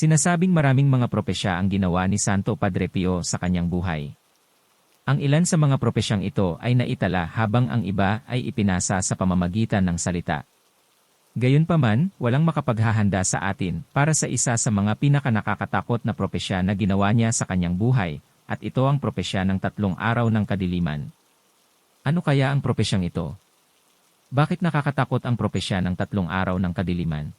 Sinasabing maraming mga propesya ang ginawa ni Santo Padre Pio sa kanyang buhay. Ang ilan sa mga propesyang ito ay naitala habang ang iba ay ipinasa sa pamamagitan ng salita. Gayunpaman, walang makapaghahanda sa atin para sa isa sa mga pinakanakakatakot na propesya na ginawa niya sa kanyang buhay, at ito ang propesya ng tatlong araw ng kadiliman. Ano kaya ang propesyang ito? Bakit nakakatakot ang propesya ng tatlong araw ng kadiliman?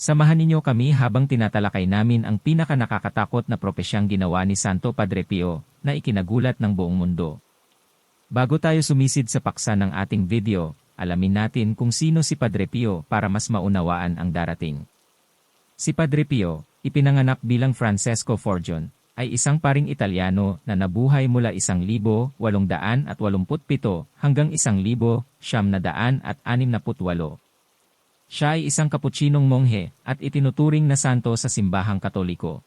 Samahan ninyo kami habang tinatalakay namin ang pinakanakakatakot na propesyang ginawa ni Santo Padre Pio na ikinagulat ng buong mundo. Bago tayo sumisid sa paksa ng ating video, alamin natin kung sino si Padre Pio para mas maunawaan ang darating. Si Padre Pio, ipinanganak bilang Francesco Forgione, ay isang paring Italiano na nabuhay mula 1887 hanggang 1968. Siya ay isang kaputsinong monghe at itinuturing na santo sa simbahang katoliko.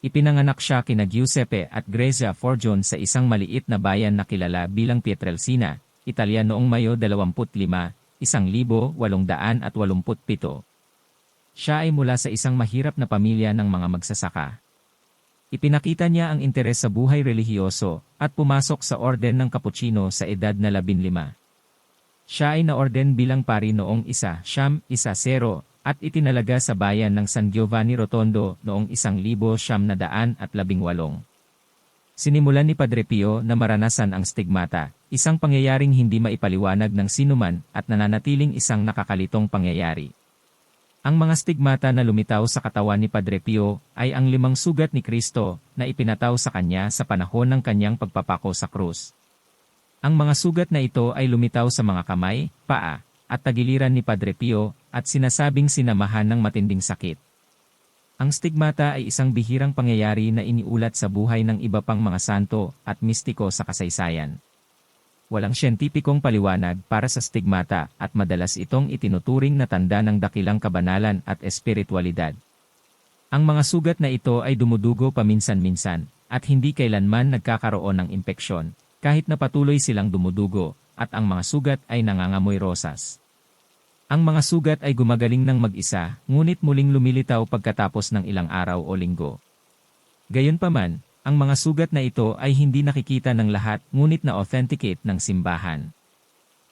Ipinanganak siya kina Giuseppe at Grezia Forgione sa isang maliit na bayan na kilala bilang Pietrelcina, Italia noong Mayo 25, 1887. Siya ay mula sa isang mahirap na pamilya ng mga magsasaka. Ipinakita niya ang interes sa buhay relihiyoso at pumasok sa orden ng Cappuccino sa edad na 15. Siya ay naorden bilang pari noong isa, siyam, isa zero, at itinalaga sa bayan ng San Giovanni Rotondo noong isang libo siyam na daan at labing walong. Sinimulan ni Padre Pio na maranasan ang stigmata, isang pangyayaring hindi maipaliwanag ng sinuman at nananatiling isang nakakalitong pangyayari. Ang mga stigmata na lumitaw sa katawan ni Padre Pio ay ang limang sugat ni Kristo na ipinataw sa kanya sa panahon ng kanyang pagpapako sa krus. Ang mga sugat na ito ay lumitaw sa mga kamay, paa, at tagiliran ni Padre Pio at sinasabing sinamahan ng matinding sakit. Ang stigmata ay isang bihirang pangyayari na iniulat sa buhay ng iba pang mga santo at mistiko sa kasaysayan. Walang siyentipikong paliwanag para sa stigmata at madalas itong itinuturing na tanda ng dakilang kabanalan at espiritualidad. Ang mga sugat na ito ay dumudugo paminsan-minsan at hindi kailanman nagkakaroon ng impeksyon, kahit na patuloy silang dumudugo, at ang mga sugat ay nangangamoy rosas. Ang mga sugat ay gumagaling ng mag-isa, ngunit muling lumilitaw pagkatapos ng ilang araw o linggo. Gayunpaman, ang mga sugat na ito ay hindi nakikita ng lahat ngunit na-authenticate ng simbahan.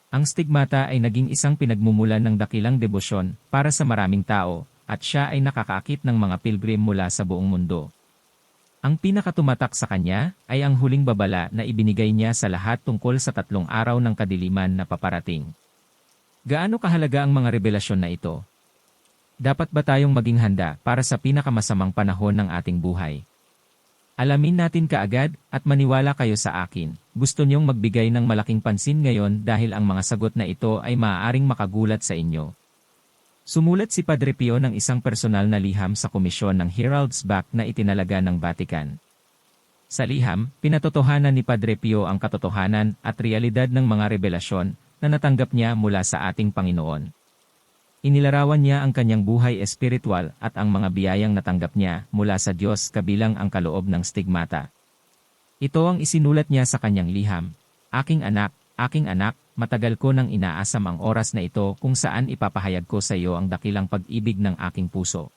Ang stigmata ay naging isang pinagmumulan ng dakilang debosyon para sa maraming tao, at siya ay nakakaakit ng mga pilgrim mula sa buong mundo. Ang pinakatumatak sa kanya ay ang huling babala na ibinigay niya sa lahat tungkol sa tatlong araw ng kadiliman na paparating. Gaano kahalaga ang mga revelasyon na ito? Dapat ba tayong maging handa para sa pinakamasamang panahon ng ating buhay? Alamin natin kaagad at maniwala kayo sa akin. Gusto niyong magbigay ng malaking pansin ngayon dahil ang mga sagot na ito ay maaaring makagulat sa inyo. Sumulat si Padre Pio ng isang personal na liham sa komisyon ng Herald's Back na itinalaga ng Vatican. Sa liham, pinatotohanan ni Padre Pio ang katotohanan at realidad ng mga revelasyon na natanggap niya mula sa ating Panginoon. Inilarawan niya ang kanyang buhay espiritual at ang mga biyayang natanggap niya mula sa Diyos kabilang ang kaloob ng stigmata. Ito ang isinulat niya sa kanyang liham, Aking anak, aking anak, matagal ko nang inaasam ang oras na ito kung saan ipapahayag ko sa iyo ang dakilang pag-ibig ng aking puso.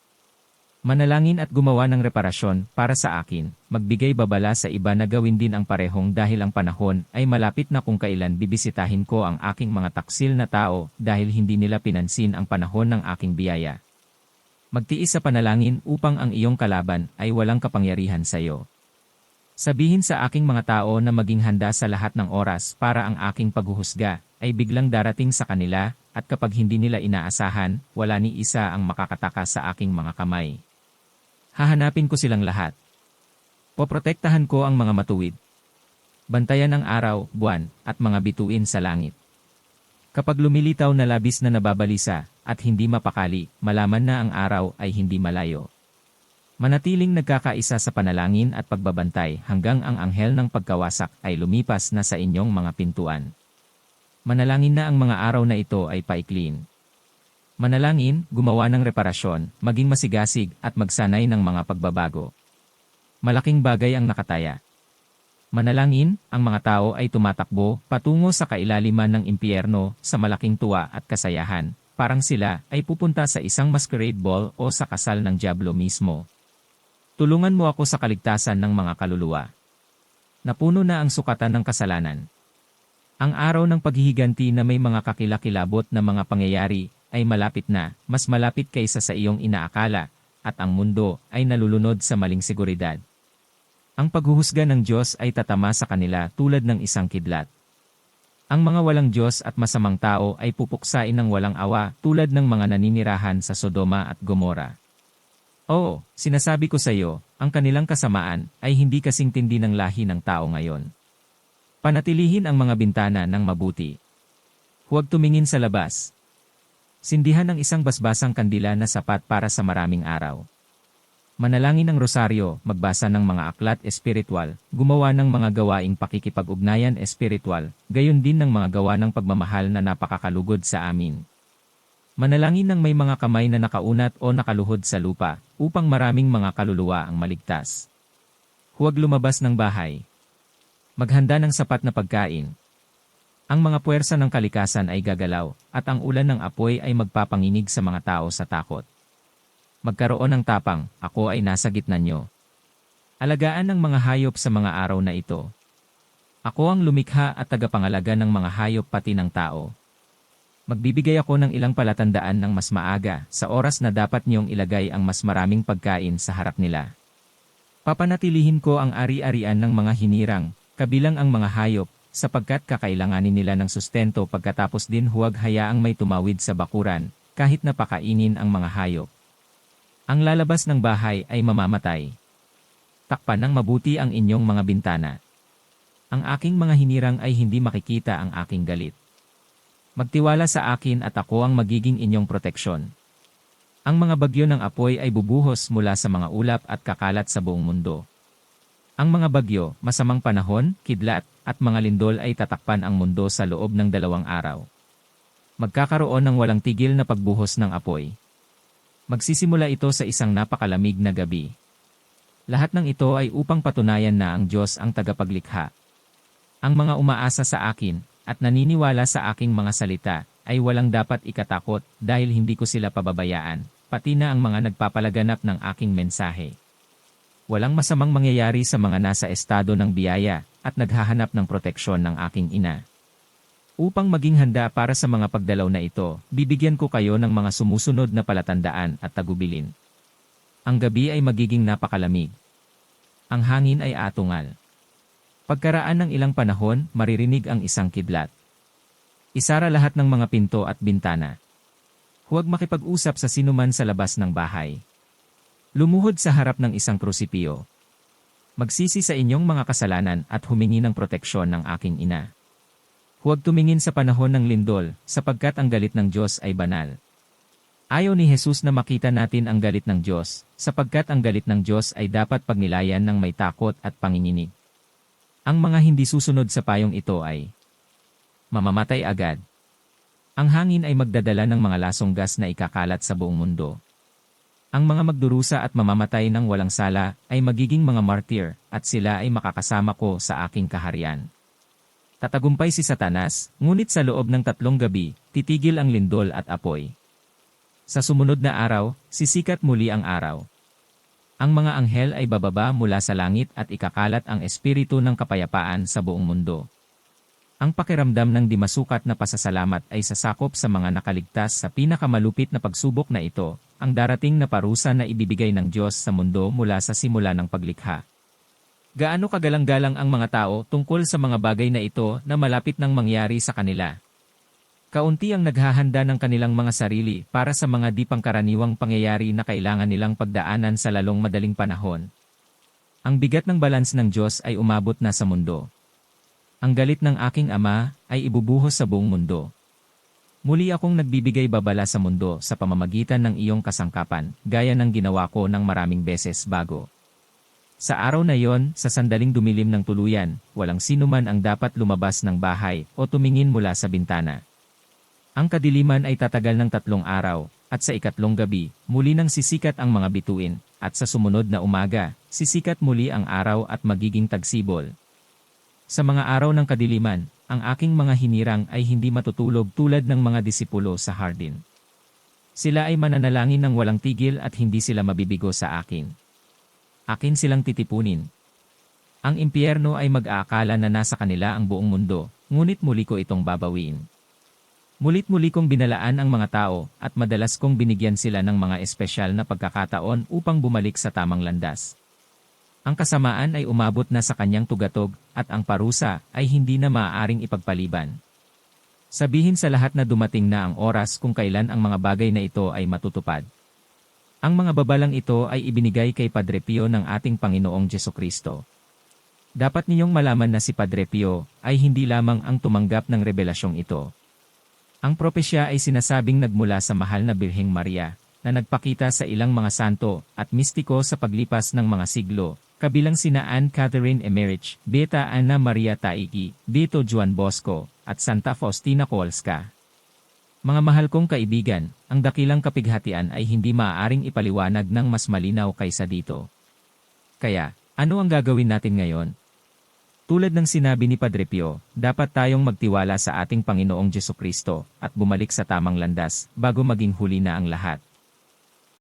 Manalangin at gumawa ng reparasyon para sa akin, magbigay babala sa iba na gawin din ang parehong dahil ang panahon ay malapit na kung kailan bibisitahin ko ang aking mga taksil na tao dahil hindi nila pinansin ang panahon ng aking biyaya. Magtiis sa panalangin upang ang iyong kalaban ay walang kapangyarihan sa iyo. Sabihin sa aking mga tao na maging handa sa lahat ng oras para ang aking paghuhusga ay biglang darating sa kanila at kapag hindi nila inaasahan, wala ni isa ang makakataka sa aking mga kamay. Hahanapin ko silang lahat. Poprotektahan ko ang mga matuwid. Bantayan ang araw, buwan, at mga bituin sa langit. Kapag lumilitaw na labis na nababalisa at hindi mapakali, malaman na ang araw ay hindi malayo. Manatiling nagkakaisa sa panalangin at pagbabantay hanggang ang anghel ng pagkawasak ay lumipas na sa inyong mga pintuan. Manalangin na ang mga araw na ito ay paiklin. Manalangin, gumawa ng reparasyon, maging masigasig at magsanay ng mga pagbabago. Malaking bagay ang nakataya. Manalangin, ang mga tao ay tumatakbo patungo sa kailaliman ng impyerno sa malaking tuwa at kasayahan, parang sila ay pupunta sa isang masquerade ball o sa kasal ng Diablo mismo. Tulungan mo ako sa kaligtasan ng mga kaluluwa. Napuno na ang sukatan ng kasalanan. Ang araw ng paghihiganti na may mga kakilakilabot na mga pangyayari ay malapit na, mas malapit kaysa sa iyong inaakala, at ang mundo ay nalulunod sa maling seguridad. Ang paghuhusga ng Diyos ay tatama sa kanila tulad ng isang kidlat. Ang mga walang Diyos at masamang tao ay pupuksain ng walang awa tulad ng mga naninirahan sa Sodoma at Gomora. Oo, sinasabi ko sa iyo, ang kanilang kasamaan ay hindi kasing tindi ng lahi ng tao ngayon. Panatilihin ang mga bintana ng mabuti. Huwag tumingin sa labas. Sindihan ang isang basbasang kandila na sapat para sa maraming araw. Manalangin ng rosaryo, magbasa ng mga aklat espiritual, gumawa ng mga gawaing pakikipag-ugnayan espiritual, gayon din ng mga gawa ng pagmamahal na napakakalugod sa amin. Manalangin ng may mga kamay na nakaunat o nakaluhod sa lupa, upang maraming mga kaluluwa ang maligtas. Huwag lumabas ng bahay. Maghanda ng sapat na pagkain. Ang mga puwersa ng kalikasan ay gagalaw, at ang ulan ng apoy ay magpapanginig sa mga tao sa takot. Magkaroon ng tapang, ako ay nasa gitna nyo. Alagaan ng mga hayop sa mga araw na ito. Ako ang lumikha at tagapangalaga ng mga hayop pati ng tao. Magbibigay ako ng ilang palatandaan ng mas maaga sa oras na dapat niyong ilagay ang mas maraming pagkain sa harap nila. Papanatilihin ko ang ari-arian ng mga hinirang, kabilang ang mga hayop, sapagkat kakailanganin nila ng sustento pagkatapos din huwag hayaang may tumawid sa bakuran, kahit napakainin ang mga hayop. Ang lalabas ng bahay ay mamamatay. Takpan ng mabuti ang inyong mga bintana. Ang aking mga hinirang ay hindi makikita ang aking galit. Magtiwala sa akin at ako ang magiging inyong proteksyon. Ang mga bagyo ng apoy ay bubuhos mula sa mga ulap at kakalat sa buong mundo. Ang mga bagyo, masamang panahon, kidlat, at mga lindol ay tatakpan ang mundo sa loob ng dalawang araw. Magkakaroon ng walang tigil na pagbuhos ng apoy. Magsisimula ito sa isang napakalamig na gabi. Lahat ng ito ay upang patunayan na ang Diyos ang tagapaglikha. Ang mga umaasa sa akin, at naniniwala sa aking mga salita, ay walang dapat ikatakot dahil hindi ko sila pababayaan, pati na ang mga nagpapalaganap ng aking mensahe. Walang masamang mangyayari sa mga nasa estado ng biyaya at naghahanap ng proteksyon ng aking ina. Upang maging handa para sa mga pagdalaw na ito, bibigyan ko kayo ng mga sumusunod na palatandaan at tagubilin. Ang gabi ay magiging napakalamig. Ang hangin ay atungal. Pagkaraan ng ilang panahon, maririnig ang isang kidlat. Isara lahat ng mga pinto at bintana. Huwag makipag-usap sa sinuman sa labas ng bahay. Lumuhod sa harap ng isang krusipio. Magsisi sa inyong mga kasalanan at humingi ng proteksyon ng aking ina. Huwag tumingin sa panahon ng lindol, sapagkat ang galit ng Diyos ay banal. Ayaw ni Jesus na makita natin ang galit ng Diyos, sapagkat ang galit ng Diyos ay dapat pagnilayan ng may takot at panginginig. Ang mga hindi susunod sa payong ito ay mamamatay agad. Ang hangin ay magdadala ng mga lasong gas na ikakalat sa buong mundo. Ang mga magdurusa at mamamatay ng walang sala ay magiging mga martyr at sila ay makakasama ko sa aking kaharian. Tatagumpay si Satanas, ngunit sa loob ng tatlong gabi, titigil ang lindol at apoy. Sa sumunod na araw, sisikat muli ang araw. Ang mga anghel ay bababa mula sa langit at ikakalat ang espiritu ng kapayapaan sa buong mundo. Ang pakiramdam ng di masukat na pasasalamat ay sasakop sa mga nakaligtas sa pinakamalupit na pagsubok na ito, ang darating na parusa na ibibigay ng Diyos sa mundo mula sa simula ng paglikha. Gaano kagalang-galang ang mga tao tungkol sa mga bagay na ito na malapit nang mangyari sa kanila. Kaunti ang naghahanda ng kanilang mga sarili para sa mga di pangkaraniwang pangyayari na kailangan nilang pagdaanan sa lalong madaling panahon. Ang bigat ng balans ng Diyos ay umabot na sa mundo. Ang galit ng aking ama ay ibubuhos sa buong mundo. Muli akong nagbibigay babala sa mundo sa pamamagitan ng iyong kasangkapan, gaya ng ginawa ko ng maraming beses bago. Sa araw na yon, sa sandaling dumilim ng tuluyan, walang sino man ang dapat lumabas ng bahay o tumingin mula sa bintana. Ang kadiliman ay tatagal ng tatlong araw, at sa ikatlong gabi, muli nang sisikat ang mga bituin, at sa sumunod na umaga, sisikat muli ang araw at magiging tagsibol. Sa mga araw ng kadiliman, ang aking mga hinirang ay hindi matutulog tulad ng mga disipulo sa hardin. Sila ay mananalangin ng walang tigil at hindi sila mabibigo sa akin. Akin silang titipunin. Ang impyerno ay mag-aakala na nasa kanila ang buong mundo, ngunit muli ko itong babawiin. Mulit-muli kong binalaan ang mga tao at madalas kong binigyan sila ng mga espesyal na pagkakataon upang bumalik sa tamang landas. Ang kasamaan ay umabot na sa kanyang tugatog at ang parusa ay hindi na maaaring ipagpaliban. Sabihin sa lahat na dumating na ang oras kung kailan ang mga bagay na ito ay matutupad. Ang mga babalang ito ay ibinigay kay Padre Pio ng ating Panginoong Jeso Kristo. Dapat ninyong malaman na si Padre Pio ay hindi lamang ang tumanggap ng revelasyong ito. Ang propesya ay sinasabing nagmula sa mahal na Birheng Maria, na nagpakita sa ilang mga santo at mistiko sa paglipas ng mga siglo, kabilang sina Anne Catherine Emmerich, Beta Anna Maria Taigi, Beto Juan Bosco, at Santa Faustina Kowalska. Mga mahal kong kaibigan, ang dakilang kapighatian ay hindi maaaring ipaliwanag ng mas malinaw kaysa dito. Kaya, ano ang gagawin natin ngayon? Tulad ng sinabi ni Padre Pio, dapat tayong magtiwala sa ating Panginoong Jeso Kristo at bumalik sa tamang landas bago maging huli na ang lahat.